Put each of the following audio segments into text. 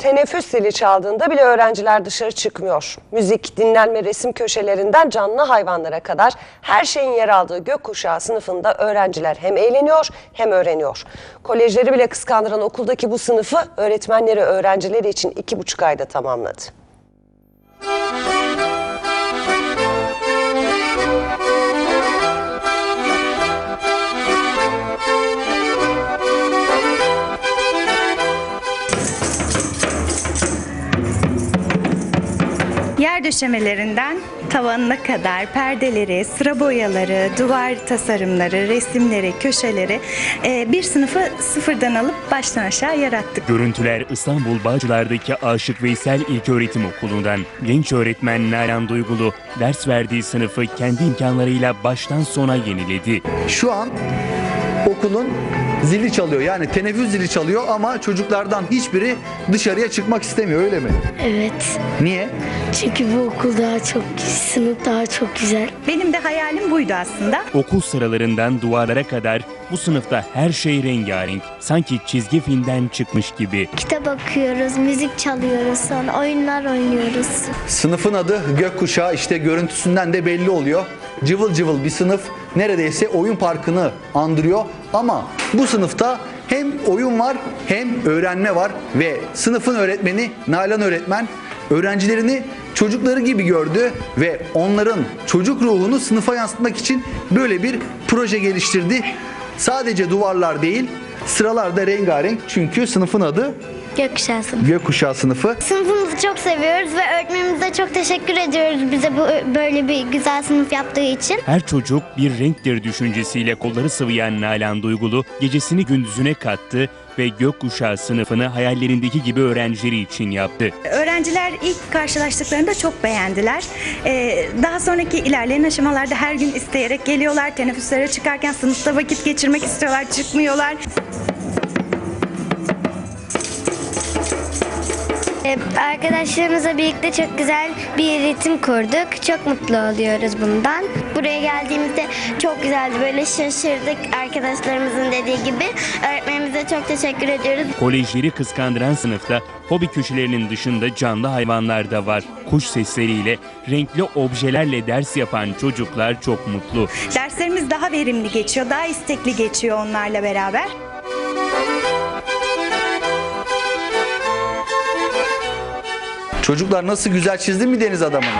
Teneffüs zili çaldığında bile öğrenciler dışarı çıkmıyor. Müzik, dinlenme, resim köşelerinden canlı hayvanlara kadar her şeyin yer aldığı gökkuşağı sınıfında öğrenciler hem eğleniyor hem öğreniyor. Kolejleri bile kıskandıran okuldaki bu sınıfı öğretmenleri öğrencileri için iki buçuk ayda tamamladı. Yer döşemelerinden tavanına kadar perdeleri, sıra boyaları, duvar tasarımları, resimleri, köşeleri e, bir sınıfı sıfırdan alıp baştan aşağı yarattık. Görüntüler İstanbul Bağcılar'daki Aşık Veysel İlköğretim Okulu'ndan. Genç öğretmen Nalan Duygulu ders verdiği sınıfı kendi imkanlarıyla baştan sona yeniledi. Şu an okulun zili çalıyor. Yani teneffüs zili çalıyor ama çocuklardan hiçbiri dışarıya çıkmak istemiyor öyle mi? Evet. Niye? Çünkü bu okul daha çok, sınıf daha çok güzel. Benim de hayalim buydu aslında. Okul sıralarından duvarlara kadar bu sınıfta her şey rengarenk. Sanki çizgi filmden çıkmış gibi. Kitap okuyoruz, müzik çalıyoruz, sonra oyunlar oynuyoruz. Sınıfın adı Gökkuşağı işte görüntüsünden de belli oluyor. Cıvıl cıvıl bir sınıf neredeyse oyun parkını andırıyor. Ama bu sınıfta hem oyun var hem öğrenme var. Ve sınıfın öğretmeni Nalan öğretmen öğrencilerini çocukları gibi gördü. Ve onların çocuk ruhunu sınıfa yansıtmak için böyle bir proje geliştirdi. Sadece duvarlar değil sıralar da rengarenk. Çünkü sınıfın adı Gökkuşağı sınıfı. Gökkuşağı sınıfı. Sınıfımızı çok seviyoruz ve öğretmenimize çok teşekkür ediyoruz bize bu böyle bir güzel sınıf yaptığı için. Her çocuk bir renktir düşüncesiyle kolları sıvayan Nalan Duygulu gecesini gündüzüne kattı ve gökkuşağı sınıfını hayallerindeki gibi öğrencileri için yaptı. Öğrenciler ilk karşılaştıklarında çok beğendiler. E, daha sonraki ilerleyen aşamalarda her gün isteyerek geliyorlar. Teneffüslere çıkarken sınıfta vakit geçirmek istiyorlar, çıkmıyorlar. Arkadaşlarımızla birlikte çok güzel bir ritim kurduk. Çok mutlu oluyoruz bundan. Buraya geldiğimizde çok güzeldi. Böyle şaşırdık arkadaşlarımızın dediği gibi. Öğretmenimize çok teşekkür ediyoruz. Kolejleri kıskandıran sınıfta hobi köşelerinin dışında canlı hayvanlar da var. Kuş sesleriyle, renkli objelerle ders yapan çocuklar çok mutlu. Derslerimiz daha verimli geçiyor, daha istekli geçiyor onlarla beraber. Çocuklar nasıl güzel çizdi mi deniz adamını?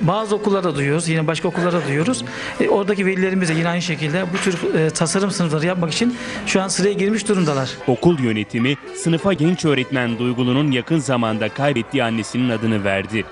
Bazı okullarda duyuyoruz, yine başka okullarda duyuyoruz. E, oradaki velilerimiz de yine aynı şekilde bu tür e, tasarım sınıfları yapmak için şu an sıraya girmiş durumdalar. Okul yönetimi sınıfa genç öğretmen Duygulu'nun yakın zamanda kaybettiği annesinin adını verdi.